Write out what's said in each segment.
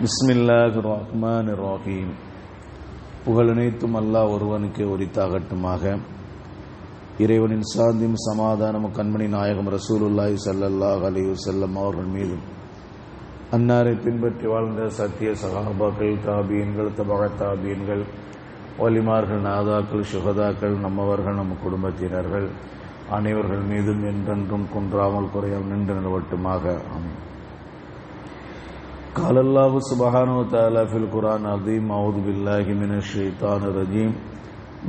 பிஸ்மில்லாஹ் ரஹ்மான் ரஹீம் புகழனைத்தும் அல்லாஹ் ஒருவனுக்கு உரித்தாகட்டுமாக. இறைவனின் சாந்தியும் சமாதானமும் கண்மணி நாயகம் ரசூலுல்லாய் சல்லல்லாஹ் அலைஹி வஸல்லம் அவர்கள் மீதும். அன்னாரை பின்பற்றி வாழ்ந்த சத்திய சகாபாக்கள் தாபியன்கள் தபகத்தாபியன்கள் வலிமார்கள் நாதாக்கள் சுகதாக்கள் நம்மவர்கள் நம் குடும்பத்தினர்கள் அனைவர்கள் மீதும் என்றென்றும் குன்றாமல் குறையாமல் நின்று நிலவட்டுமாக. அமையும் قال الله سبحانه وتعالى في القرآن العظيم أعوذ بالله من الشيطان الرجيم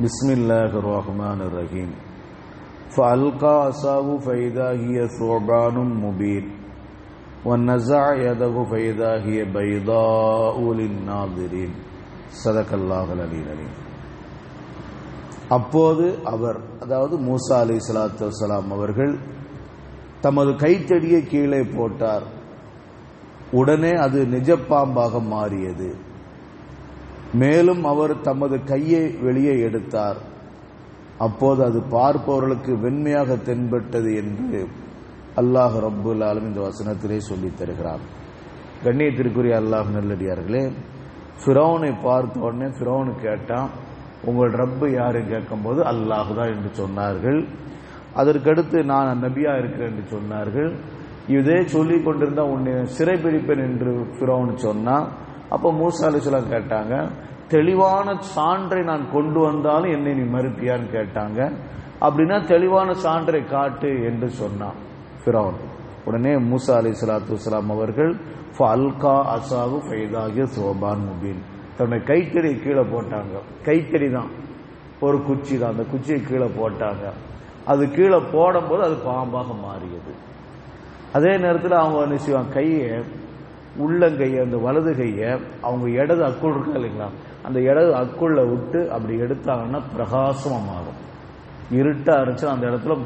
بسم الله الرحمن الرحيم فألقى عصاه فإذا هي ثعبان مبين ونزع يده فإذا هي بيضاء للناظرين صدق الله العلي العليم அப்போது அவர் அதாவது மூசா அலி சலாத்து வலாம் அவர்கள் தமது கைத்தடியை கீழே போட்டார் உடனே அது நிஜப்பாம்பாக மாறியது. மேலும் அவர் தமது கையை வெளியே எடுத்தார். அப்போது அது பார்ப்பவர்களுக்கு வெண்மையாக தென்பட்டது என்று அல்லாஹ் ரப்புல் ஆலம் இந்த வசனத்திலே சொல்லித் தருகிறார். கண்ணியத்திற்குரிய அல்லாஹ் நல்லடியார்களே ஃபிரௌனை பார்த்த உடனே ஃபிரௌனு கேட்டான் உங்கள் ரப்பு யாரு? கேட்கும்போது அல்லாஹ் தான் என்று சொன்னார்கள். அதற்கடுத்து நான் நபியா இருக்கிறேன் என்று சொன்னார்கள். இதே சொல்லி கொண்டிருந்தா உன்னை சிறைபிடிப்பேன் என்று ஃபிரௌன் சொன்னா அப்போ மூசா அலிஸ்லாம் கேட்டாங்க தெளிவான சான்றை நான் கொண்டு வந்தாலும் என்னை நீ மறுப்பியான்னு கேட்டாங்க. அப்படின்னா தெளிவான சான்றை காட்டு என்று சொன்னான் பிரவுன் உடனே மூசா அலி சலாத்து வலாம் அவர்கள் ஃபல்கா அசாவு ஃபைதாகிய சோபான் முபீன். தன்னுடைய கைத்தறி கீழே போட்டாங்க. கைத்தறி தான். ஒரு குச்சி தான். அந்த குச்சியை கீழே போட்டாங்க. அது கீழே போடும்போது அது பாம்பாக மாறியது. அதே நேரத்தில் அவங்க என்ன செய்வாங்க? கையை உள்ளங்கையை அந்த வலது கையை அவங்க இடது அக்குள் இருக்கா இல்லைங்களா? அந்த இடது அக்குள்ள விட்டு அப்படி எடுத்தாங்கன்னா பிரகாசமாக மாறும் இருட்டா இருந்துச்சு அந்த இடத்துல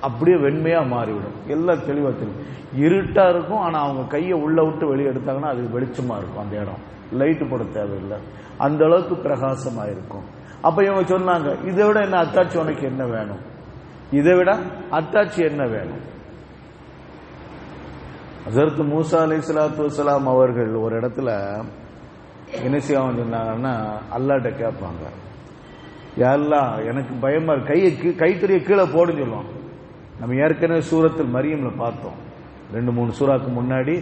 அப்படியே வெண்மையா மாறிவிடும். எல்லாம் தெளிவா தெரியும். இருட்டா இருக்கும் ஆனா அவங்க கையை உள்ள விட்டு வெளியே எடுத்தாங்கன்னா அது வெளிச்சமா இருக்கும் அந்த இடம். லைட்டு போட தேவையில்லை. அந்த அளவுக்கு பிரகாசமா இருக்கும். அப்ப இவங்க சொன்னாங்க இதை விட என்ன அத்தாட்சி உனக்கு என்ன வேணும்? இதை விட அத்தாட்சி என்ன வேணும்? அதற்கு மூசா அலி சலாத்து வலாம் அவர்கள் ஒரு இடத்துல என்ன செய்வாங்க சொன்னாங்கன்னா அல்லாட்ட கேட்பாங்க. யாரெல்லாம் எனக்கு பயமா கையை கைத்தறியை கீழே போடுன்னு சொல்லுவோம் நம்ம ஏற்கனவே சூரத்தில் மரியம்ல பார்த்தோம். ரெண்டு மூணு சூறாக்கு முன்னாடி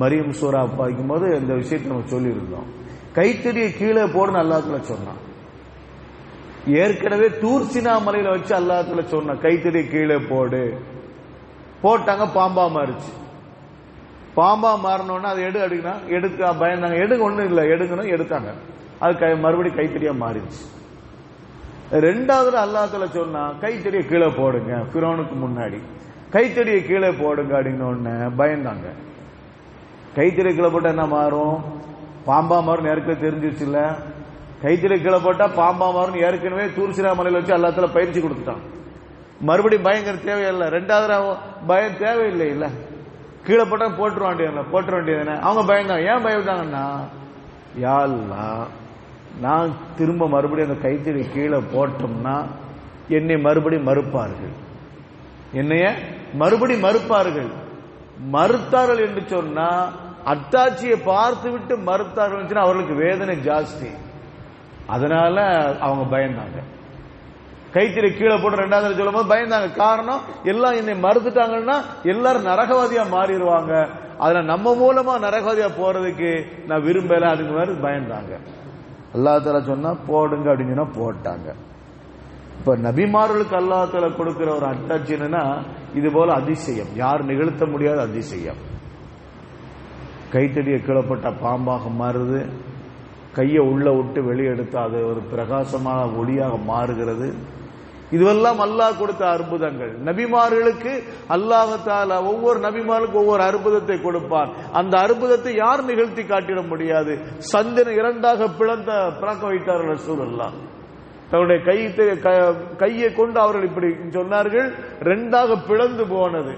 மரியம் சூறா பாய்க்கும் போது இந்த விஷயத்தை நம்ம சொல்லியிருந்தோம். கைத்தறியை கீழே போடுன்னு அல்லாத்துல சொன்னான். ஏற்கனவே தூர்சினா மலையில வச்சு அல்லாத்துல சொன்னான் கைத்தறியை கீழே போடு. போட்டாங்க பாம்பா மாறிச்சு. பாம்பா மாறணும்னா அது எடு எடுக்கனா எடுக்க பயந்தாங்க. எடுக்க ஒன்றும் இல்லை. எடுக்கணும் எடுத்தாங்க. அது கை மறுபடி கைத்தறியா மாறிடுச்சு. ரெண்டாவது அல்லாத்துல சொன்னா கைத்தறிய கீழே போடுங்க. பிரோனுக்கு முன்னாடி. கைத்தறிய கீழே போடுங்க அப்படின்னு பயந்தாங்க. கைத்தறிய கீழே போட்டா என்ன மாறும்? பாம்பா மாறும் ஏற்கனவே தெரிஞ்சிருச்சுல்ல? கைத்தறிய கீழே போட்டா பாம்பா மாறும் ஏற்கனவே தூர்சிரா மலையில் வச்சு அல்லாத்துல பயிற்சி கொடுத்துட்டான். மறுபடியும் பயங்கர தேவையில்லை. ரெண்டாவது பயம் தேவையில்லை இல்லை கீழே போட்டா போட்டுற வேண்டியது போட்டுற வேண்டியது அவங்க பயந்தாங்க ஏன் பயந்தாங்கன்னா யாழ்லா நான் திரும்ப மறுபடியும் அந்த கைத்தறி கீழே போட்டோம்னா என்னை மறுபடியும் மறுப்பார்கள். என்னைய மறுபடி மறுப்பார்கள். மறுத்தார்கள் என்று சொன்னா அத்தாட்சியை பார்த்து விட்டு மறுத்தார்கள் அவர்களுக்கு வேதனை ஜாஸ்தி. அதனால அவங்க பயந்தாங்க. கைத்திரை கீழே போட்டு ரெண்டாவது சொல்லும் போது பயந்தாங்க. காரணம் எல்லாம் என்னை மறுத்துட்டாங்கன்னா எல்லாரும் நரகவாதியா மாறிடுவாங்க. அதுல நம்ம மூலமா நரகவாதியா போறதுக்கு நான் விரும்பல அதுக்கு மாதிரி பயந்தாங்க. அல்லாத்தால சொன்னா போடுங்க அப்படின்னு சொன்னா போட்டாங்க. இப்ப நபிமார்களுக்கு அல்லாத்தால கொடுக்கிற ஒரு அட்டாட்சி என்னன்னா இது போல அதிசயம். யார் நிகழ்த்த முடியாத அதிசயம். கைத்தடியை கீழப்பட்ட பாம்பாக மாறுது. கையை உள்ள விட்டு வெளியே எடுத்து அது ஒரு பிரகாசமான ஒளியாக மாறுகிறது. இதுவெல்லாம் அல்லாஹ் கொடுத்த அற்புதங்கள். நபிமார்களுக்கு அல்லாஹால ஒவ்வொரு நபிமாருக்கும் ஒவ்வொரு அற்புதத்தை கொடுப்பார் அந்த அற்புதத்தை யார் நிகழ்த்தி காட்டிட முடியாது? சந்திரன் இரண்டாக பிளந்த பிறக்க வைத்தார்கள் சூழல்லா தன்னுடைய கை கையை கொண்டு அவர்கள் இப்படி சொன்னார்கள் ரெண்டாக பிளந்து போனது.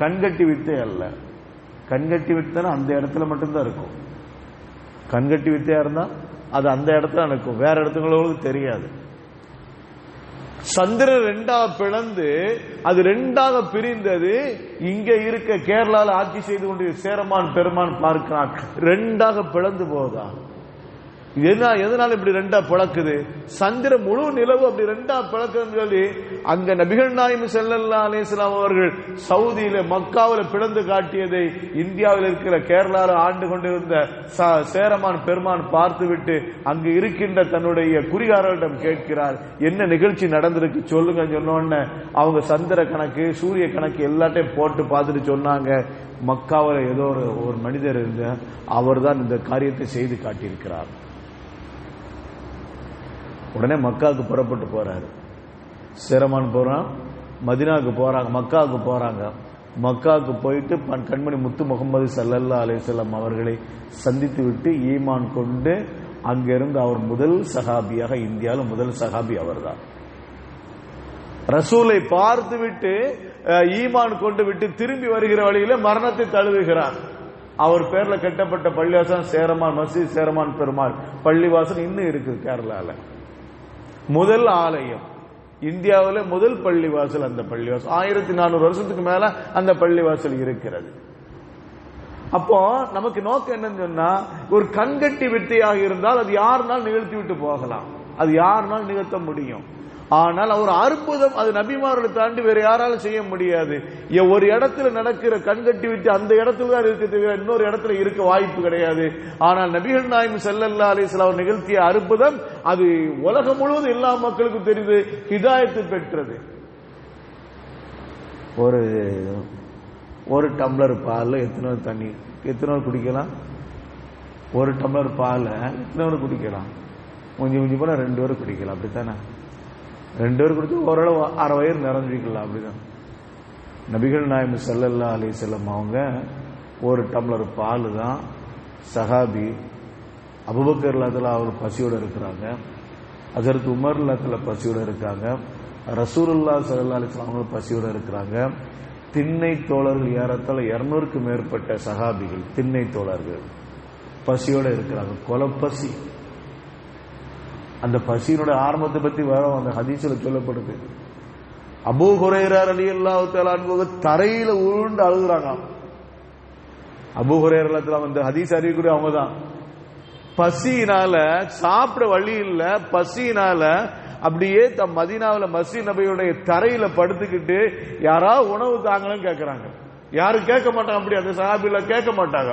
கண்கட்டி வித்தை அல்ல. கண்கட்டி வித்தனா அந்த இடத்துல மட்டும்தான் இருக்கும். கண்கட்டி வித்தையா இருந்தா அது அந்த இடத்துல இருக்கும். வேற இடத்துங்களுக்கு தெரியாது. சந்திரன் ரெண்டா பிளந்து அது ரெண்டாக பிரிந்தது. இங்க இருக்க கேரளால ஆட்சி செய்து கொண்டு சேரமான் பெருமான் பார்க்கிறான். ரெண்டாக பிளந்து போதா என்ன எதனால இப்படி ரெண்டா பிளக்குது? சந்திர முழு நிலவு அப்படி ரெண்டா பிளக்குதுன்னு சொல்லி அங்க நபிகள் நாயம் செல்லல்லா அலிஸ்லாம் அவர்கள் சவுதியில மக்காவில பிளந்து காட்டியதை இந்தியாவில் இருக்கிற கேரளாவில் ஆண்டு கொண்டிருந்த ச- சேரமான் பெருமான் பார்த்துவிட்டு அங்கு இருக்கின்ற தன்னுடைய குறிகாரர்களிடம் கேட்கிறார் என்ன நிகழ்ச்சி நடந்திருக்கு? சொல்லுங்க சொன்னோன்னு அவங்க சந்திர கணக்கு சூரிய கணக்கு எல்லாத்தையும் போட்டு பார்த்துட்டு சொன்னாங்க. மக்காவில் ஏதோ ஒரு ஒரு மனிதர் இருந்த அவர் தான் இந்த காரியத்தை செய்து காட்டியிருக்கிறார். உடனே மக்காவுக்கு புறப்பட்டு போறாரு. சிரமான் போறான் மதினாவுக்கு போறாங்க மக்காவுக்கு போறாங்க. மக்காவுக்கு போயிட்டு பன் கண்மணி முத்து முகமது சல்லல்லா அலிசல்லாம் அவர்களை சந்தித்து விட்டு ஈமான் கொண்டு அங்கிருந்து அவர் முதல் சஹாபியாக இந்தியாவில் முதல் சஹாபி அவர்தான். ரசூலை பார்த்து விட்டு ஈமான் கொண்டு விட்டு திரும்பி வருகிற வழியில மரணத்தை தழுவுகிறார். அவர் பேர்ல கட்டப்பட்ட பள்ளிவாசன் சேரமான் மசீத் சேரமான் பெருமாள் பள்ளிவாசன் இன்னும் இருக்குது கேரளாவில் முதல் ஆலயம். இந்தியாவில் முதல் பள்ளிவாசல் அந்த பள்ளிவாசல். ஆயிரத்தி நானூறு வருஷத்துக்கு மேல அந்த பள்ளிவாசல் இருக்கிறது. அப்போ நமக்கு நோக்கம் என்னன்னு சொன்னா ஒரு கண்கட்டி வித்தையாக இருந்தால் அது யாருனால் நிகழ்த்தி விட்டு போகலாம். அது யாருனால் நிகழ்த்த முடியும். ஆனால் அவர் அற்புதம் அது நபிமார்களை தாண்டி வேற யாராலும் செய்ய முடியாது. ஒரு இடத்துல நடக்கிற கண்கட்டி விட்டு அந்த இடத்துல தான் இருக்க தவிர இன்னொரு இடத்துல இருக்க வாய்ப்பு கிடையாது. ஆனால் நபிகள் நாயம் செல்லல்லா அலிஸ்ல அவர் நிகழ்த்திய அற்புதம் அது உலகம் முழுவதும் எல்லா மக்களுக்கும் தெரிந்து ஹிதாயத்து பெற்றது. ஒரு ஒரு டம்ளர் பாலில் எத்தனை தண்ணி? எத்தனை குடிக்கலாம்? ஒரு டம்ளர் பாலை எத்தனை குடிக்கலாம்? கொஞ்சம் கொஞ்சம் போனால் ரெண்டு பேரும் குடிக்கலாம். அப்படித்தானே? ரெண்டு பேர் குடிச்சு ஓரளவு அரை வயிறு நிறைஞ்சிக்கலாம் அப்படிதான். நபிகள் நாயம் செல்லல்லா அலி செல்லம் அவங்க ஒரு டம்ளர் பால் தான் சஹாபி அபுபக்கர் லத்துல அவர் பசியோடு இருக்கிறாங்க அதற்கு உமர் லத்துல பசியோட இருக்காங்க ரசூலுல்லா ஸல்லல்லாஹு அலைஹி வஸல்லம் அவங்க பசியோட இருக்கிறாங்க. திண்ணை தோழர்கள் ஏறத்தால் இரநூறுக்கு மேற்பட்ட சகாபிகள் திண்ணை தோழர்கள் பசியோடு இருக்கிறாங்க கொலப்பசி. அந்த பசியினுடைய ஆரம்பத்தை பத்தி வரும் அந்த ஹதீசில் சொல்லப்படுது. அபூ ஹுரைரா ரலியல்லாஹு தஆலா அன்ஹு தரையில உருண்டு அழுகுறாங்க அபூ ஹுரைரா வந்து ஹதீஸ் அறியக்கூடிய அவங்க தான் பசியினால சாப்பிட வழி இல்ல பசியினால அப்படியே தம் மதினாவில் மசி நபையுடைய தரையில படுத்துக்கிட்டு யாராவது உணவு தாங்களும் கேட்கிறாங்க யாரும் கேட்க மாட்டாங்க அப்படி அந்த சாபில கேட்க மாட்டாங்க.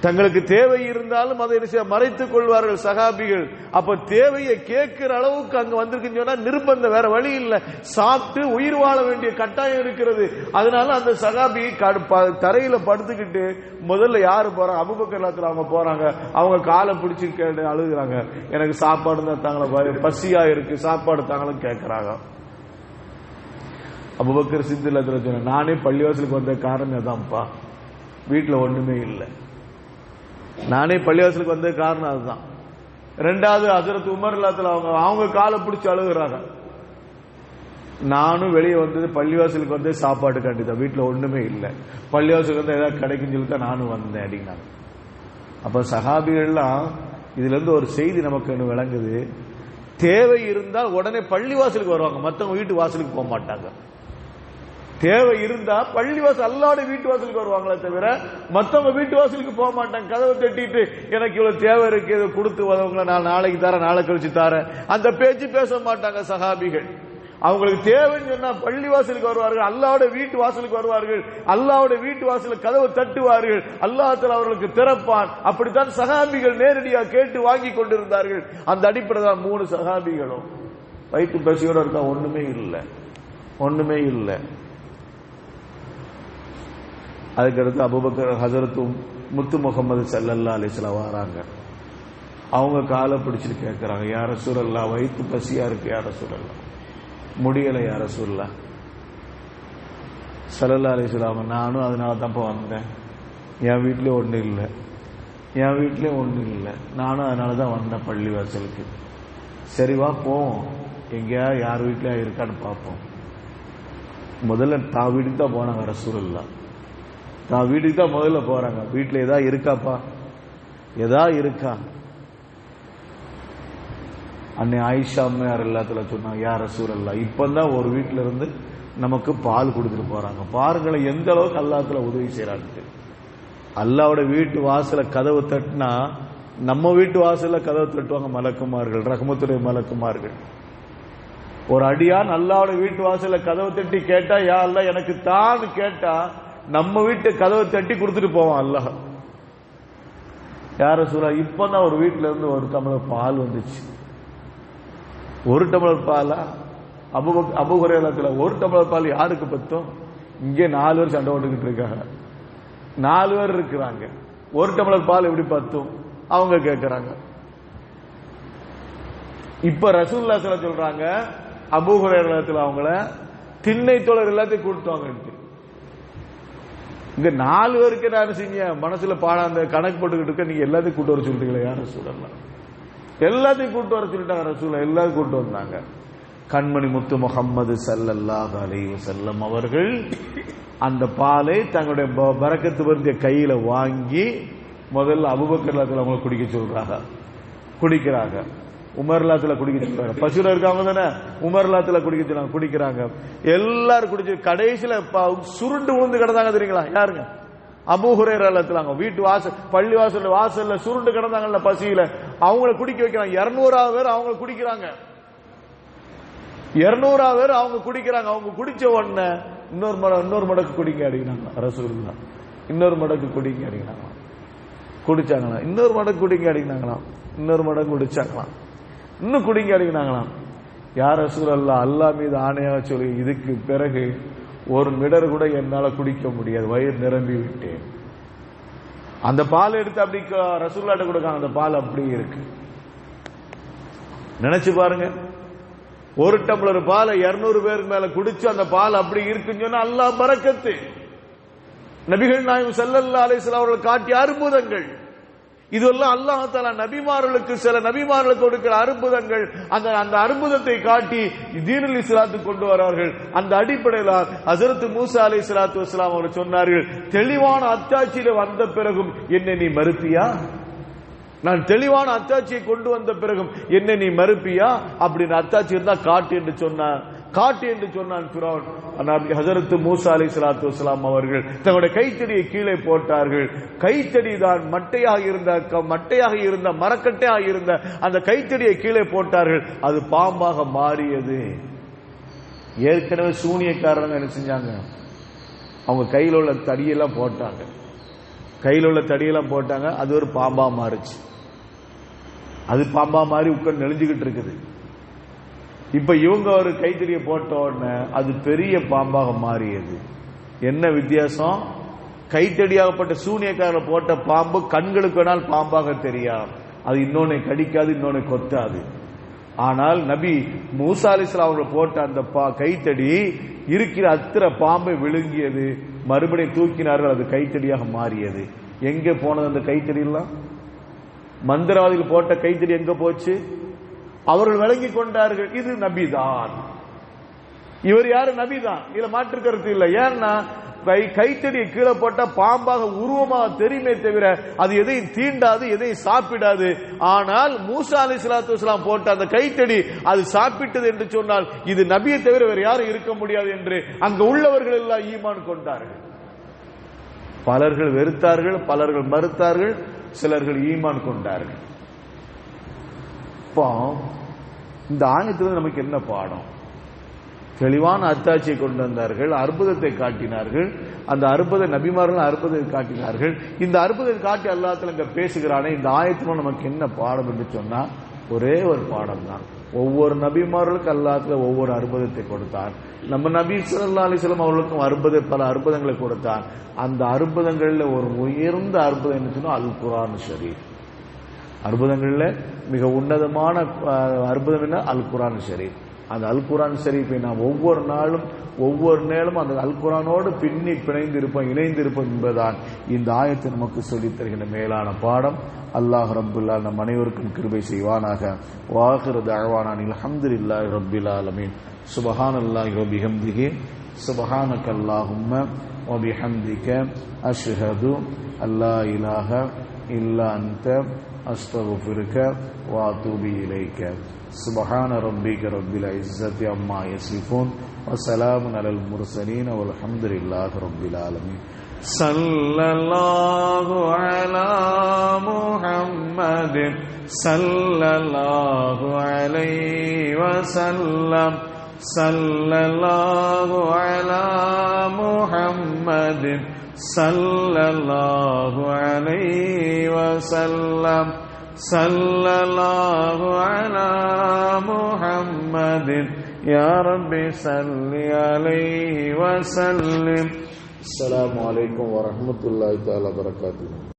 தங்களுக்கு தேவை இருந்தாலும் அதை என்ன செய்ய- மறைத்துக் கொள்வார்கள் சகாபிகள். அப்ப தேவையை கேட்கிற அளவுக்கு அங்க வந்திருக்குன்னு சொன்னா நிர்பந்தம் வேற வழி இல்ல. சாப்பிட்டு உயிர் வாழ வேண்டிய கட்டாயம் இருக்கிறது. அதனால அந்த சகாபி கடு- ப- தரையில படுத்துக்கிட்டு முதல்ல யாரு போறாங்க அபுபக்கர் அவங்க போறாங்க. அவங்க காலை பிடிச்சி கேட்டு அழுகுறாங்க. எனக்கு சாப்பாடு தான் தாங்கள பாரு. பசியா இருக்கு. சாப்பாடு தாங்களும் கேட்கறாங்க அபுபக்கர் சித்தில் சொன்ன நானே பள்ளிவாசலுக்கு வந்த காரணம் தான்ப்பா வீட்டுல ஒண்ணுமே இல்லை. நானே பள்ளிவாசலுக்கு வந்த காரணம் அதுதான். ரெண்டாவது அசரத் உமர் இல்லாத்துல அவங்க அவங்க காலை பிடிச்சி அழுகுறாங்க. நானும் வெளியே வந்தது பள்ளிவாசலுக்கு வந்து சாப்பாடு கண்டிதான் வீட்டில் ஒண்ணுமே இல்லை. பள்ளிவாசலுக்கு வந்து ஏதாவது கிடைக்குன்னு சொல்லி தான் நானும் வந்தேன் அப்படின்னாங்க. அப்ப சகாபிகள்லாம் இதுல இருந்து ஒரு செய்தி நமக்கு ஒண்ணு விளங்குது. தேவை இருந்தால் உடனே பள்ளிவாசலுக்கு வருவாங்க. மற்றவங்க வீட்டு வாசலுக்கு போக மாட்டாங்க. தேவை இருந்தா பள்ளிவாசல் அல்லாட வீட்டு வாசலுக்கு வருவாங்களே தவிர மத்தவங்க வீட்டு வாசலுக்கு போக மாட்டாங்க. கதவை தட்டிட்டு எனக்கு இவ்வளவு தேவை இருக்கு இதை கொடுத்து வரவங்கள நான் நாளைக்கு தரேன் நாளை கழிச்சு தரேன். அந்த பேச்சு பேச மாட்டாங்க சகாபிகள் அவங்களுக்கு தேவைன்னு சொன்னா பள்ளி வாசலுக்கு வருவார்கள் அல்லாவோட வீட்டு வாசலுக்கு வருவார்கள். அல்லாவோட வீட்டு வாசலுக்கு கதவை தட்டுவார்கள். அல்லாஹ் அவர்களுக்கு திறப்பான். அப்படித்தான் சகாபிகள் நேரடியாக கேட்டு வாங்கி கொண்டிருந்தார்கள். அந்த அடிப்படை தான் மூணு சகாபிகளும் வயிற்று பசியோட இருக்கா ஒண்ணுமே இல்லை. ஒண்ணுமே இல்லை. அதுக்கடுத்து அபுபக்கர் ஹசரத்தும் முத்து முகமது சல்லல்லா அலிஸ்லாம் வராங்க. அவங்க காலை பிடிச்சிட்டு கேட்குறாங்க யார சூழல்லா வயிற்று பசியா இருக்கு யார சூழல்லா முடியலை யார செல்லல்லா சல்லல்லா அலிஸ்லாம் நானும் அதனால தான்ப்பா வந்தேன். என் வீட்லயும் ஒன்றும் இல்லை. என் வீட்லயும் ஒன்றும் இல்லை. நானும் அதனால தான் வந்தேன் பள்ளி வாசலுக்கு சரி வா போவோம். எங்கேயா யார் வீட்டிலயா இருக்கான்னு பார்ப்போம். முதல்ல தான் வீட்டுக்கு தான் போனாங்க ரசூலுல்லா நான் வீட்டுக்கு தான் முதல்ல போறாங்க. வீட்டில் ஏதா இருக்காப்பா? ஏதா இருக்கா? அன்னை ஆயிஷா அம்மையார் எல்லாத்துல சொன்னாங்க யார் ரசூல் இப்பதான் ஒரு வீட்டில இருந்து நமக்கு பால் கொடுத்துட்டு போறாங்க. பாருங்களேன் எந்த அளவுக்கு அல்லாத்துல உதவி செய்யறாங்க அல்லாவோட வீட்டு வாசல கதவு தட்டினா நம்ம வீட்டு வாசல்ல கதவு தட்டுவாங்க மலக்குமார்கள் ரஹமத்துடைய மலக்குமார்கள். ஒரு அடியான் அல்லாவோட வீட்டு வாசல்ல கதவு தட்டி கேட்டா யா அல்ல எனக்கு தான் கேட்டா நம்ம வீட்டு கதவை தட்டி கொடுத்துட்டு போவான் அல்லாஹ். யார சொல்ல இப்பதான் ஒரு வீட்டுல இருந்து ஒரு டம்ளர் பால் வந்துச்சு. ஒரு டம்ளர் பாலா? அபு அபுகுரேலத்துல ஒரு டம்ளர் பால் யாருக்கு பத்தும்? இங்கே நாலு பேர் சண்டை போட்டுக்கிட்டு இருக்காங்க. நாலு பேர் இருக்கிறாங்க. ஒரு டம்ளர் பால் எப்படி பத்தும்? அவங்க கேட்கிறாங்க இப்ப ரசூல்லா சில சொல்றாங்க அபூஹுரேலத்துல அவங்கள திண்ணை தோழர் எல்லாத்தையும் கூட்டுவாங்க இங்க நாலு பேருக்கு என்ன செய்ய மனசுல பாட அந்த கணக்கு போட்டுக்கிட்டு இருக்க நீங்க எல்லாத்தையும் கூட்டு வர சொல்றீங்களா யார் சொல்லலாம் எல்லாத்தையும் கூட்டு வர சொல்லிட்டாங்க ரசூல எல்லாரும் கூட்டு வந்தாங்க. கண்மணி முத்து முகம்மது சல்லல்லாஹ் அலைஹி செல்லம் அவர்கள் அந்த பாலை தங்களுடைய ப- பரக்கத்து கையில வாங்கி முதல்ல அபுபக்கர்லாத்துல அவங்களை குடிக்க சொல்றாங்க. குடிக்கிறாங்க. உமர்லாத்துல குடிக்க சொல்றாங்க பசுல இருக்காம தானே? உமர்லாத்துல குடிக்க சொல்றாங்க குடிக்கிறாங்க. எல்லாரும் குடிச்சு கடைசியில ப- சுருண்டு விழுந்து கிடந்தாங்க தெரியுங்களா? யாருங்க? அபு அவங்க வீட்டு வாசல் பள்ளி வாசல் வாசல்ல சுருண்டு கிடந்தாங்கல்ல பசியில. அவங்கள குடிக்க வைக்கிறாங்க. இருநூறாவது பேர் அவங்க குடிக்கிறாங்க. இருநூறாவது பேர் அவங்க குடிக்கிறாங்க. அவங்க குடிச்ச உடனே இன்னொரு மட இன்னொரு மடக்கு குடிங்க அடிக்கிறாங்க. ரசூலுல்லா இன்னொரு மடக்கு குடிங்க அடிக்கிறாங்க குடிச்சாங்களாம். இன்னொரு மடக்கு குடிங்க அடிக்கிறாங்களாம். இன்னொரு மடக்கு குடிச்சாங்களாம். இன்னும் குடிங்க அடிக்கிறாங்களாம். யார் ரசூல் அல்லா அல்லாஹ் மீது ஆணையாக சொல்லி இதுக்கு பிறகு ஒரு மிடர் கூட என்னால் குடிக்க முடியாது. வயிறு நிரம்பி விட்டேன். அந்த பால் எடுத்து அப்படி ரசூல்லாட்ட கொடுக்காங்க. அந்த பால் அப்படியே இருக்கு. நினைச்சு பாருங்க. ஒரு டம்ளர் பாலை இருநூறு பேருக்கு மேல குடிச்சு அந்த பால் அப்படி இருக்குன்னு சொன்னா அல்லாஹ் பறக்கத்து. நபிகள் நாயகம் செல்லல்லா அலைஹி அவர்கள் காட்டிய அற்புதங்கள். இதெல்லாம் அல்லாஹ் நபிமார்களுக்கு சில நபிமார்களுக்கு கொடுக்கிற அற்புதங்கள். அந்த அந்த அற்புதத்தை காட்டி தீனுல் இஸ்லாத்துக்கு கொண்டு வரார்கள். அந்த அடிப்படையில் ஹசரத் மூசா அலி ஸலாத்து வஸ்லாம் அவர்கள் சொன்னார்கள் தெளிவான அத்தாட்சியில வந்த பிறகும் என்னை நீ மறுப்பியா? நான் தெளிவான அத்தாட்சியை கொண்டு வந்த பிறகும் என்னை நீ மறுப்பியா? அப்படின்னு அத்தாட்சி இருந்தா காட்டு என்று சொன்னான். காட்டு என்று சொன்னான் ஃபிரௌன். ஆனால் ஹஜரத் மூசா அலி சலாத்து வலாம் அவர்கள் தங்களுடைய கைத்தடியை கீழே போட்டார்கள். கைத்தடி தான் மட்டையாக இருந்த க- மட்டையாக இருந்த மரக்கட்டையாக இருந்த அந்த கைத்தடியை கீழே போட்டார்கள். அது பாம்பாக மாறியது. ஏற்கனவே சூனியக்காரங்க என்ன செஞ்சாங்க? அவங்க கையில் உள்ள தடியெல்லாம் போட்டாங்க. கையில் உள்ள தடியெல்லாம் போட்டாங்க. அது ஒரு பாம்பா மாறுச்சு. அது பாம்பா மாறி உட்காந்து நெளிஞ்சுக்கிட்டு இருக்குது. இப்ப இவங்க ஒரு கைத்தடியை போட்ட உடனே அது பெரிய பாம்பாக மாறியது. என்ன வித்தியாசம்? கைத்தடியாகப்பட்ட சூனியக்காரர் போட்ட பாம்பு கண்களுக்கு வேணால் பாம்பாக தெரியாது அது இன்னொன்னு கடிக்காது இன்னொன்னு கொத்தாது. ஆனால் நபி மூசா அலிஸ்லாம் அவர்கள் போட்ட அந்த பா- கைத்தடி இருக்கிற அத்திர பாம்பை விழுங்கியது. மறுபடியும் தூக்கினார்கள் அது கைத்தடியாக மாறியது. எங்கே போனது அந்த கைத்தடி எல்லாம் மந்திரவாதிகள் போட்ட கைத்தடி எங்க போச்சு? அவர்கள் விளங்கி கொண்டார்கள் இது நபிதான். இவர் யாரு? நபிதான். இதுல மாற்று கருத்து இல்லை. ஏன்னா கை கைத்தடியை கீழே போட்ட பாம்பாக உருவமாக தெரியுமே தவிர அது எதையும் தீண்டாது எதையும் சாப்பிடாது. ஆனால் மூசா அலி சலாத்து இஸ்லாம் போட்ட அந்த கைத்தடி அது சாப்பிட்டது என்று சொன்னால் இது நபியை தவிர வேறு யாரும் இருக்க முடியாது என்று அங்கு உள்ளவர்கள் எல்லாம் ஈமான் கொண்டார்கள். பலர்கள் வெறுத்தார்கள் பலர்கள் மறுத்தார்கள் சிலர்கள் ஈமான் கொண்டார்கள். பாம் இந்த ஆயத்திலிருந்து நமக்கு என்ன பாடம்? தெளிவான அத்தாட்சியை கொண்டு வந்தார்கள் அற்புதத்தை காட்டினார்கள் அந்த அற்புத நபிமார்கள் அற்புதத்தை காட்டினார்கள். இந்த அற்புதத்தை காட்டி அல்லாத்துல இங்க பேசுகிறானே இந்த ஆயத்திலும் நமக்கு என்ன பாடம் என்று சொன்னா ஒரே ஒரு பாடம் தான். ஒவ்வொரு நபிமார்களுக்கும் அல்லாத்துல ஒவ்வொரு அற்புதத்தை கொடுத்தார். நம்ம நபி ஸல்லல்லாஹு அலிஸ்லாம் அவர்களுக்கும் அற்புத பல அற்புதங்களை கொடுத்தார். அந்த அற்புதங்களில் ஒரு உயர்ந்த அற்புதம் என்ன சொன்னா அல் குரான் ஷரீப் அற்புதங்கள்ல மிக உன்னதமான அஹ், அற்புதம் என்ன அல் குரான் ஷரீஃப் அந்த அல் குரான் ஷரீஃபை நாம் ஒவ்வொரு நாளும் ஒவ்வொரு நேரமும் அந்த அல் குரானோடு பின்னி பிணைந்து இருப்போம் இணைந்து இருப்போம் என்பதுதான் இந்த ஆயத்தை நமக்கு சொல்லித் தருகின்ற மேலான பாடம் அல்லாஹ் ரப்புல்லா நம் அனைவருக்கும் கிருபை செய்வானாக வாஹிரு தஅவானான் அல்ஹம்துலில்லாஹி ரப்பில் ஆலமீன் சுபஹானல்லாஹி வபிஹம்திஹி சுபஹானக அல்லாஹும்ம وبحمدك أشهد أن لا إله إلا أنت أستغفرك وأتوب إليك. سبحان ربك رب العزة عما يصفون وسلام على المرسلين والحمد لله رب العالمين. صلى الله على محمد صلى الله عليه وسلم. صلى الله على محمد صلى الله عليه وسلم. صلى الله على محمد. يا رب صل عليه وسلم. السلام عليكم ورحمة الله تعالى وبركاته.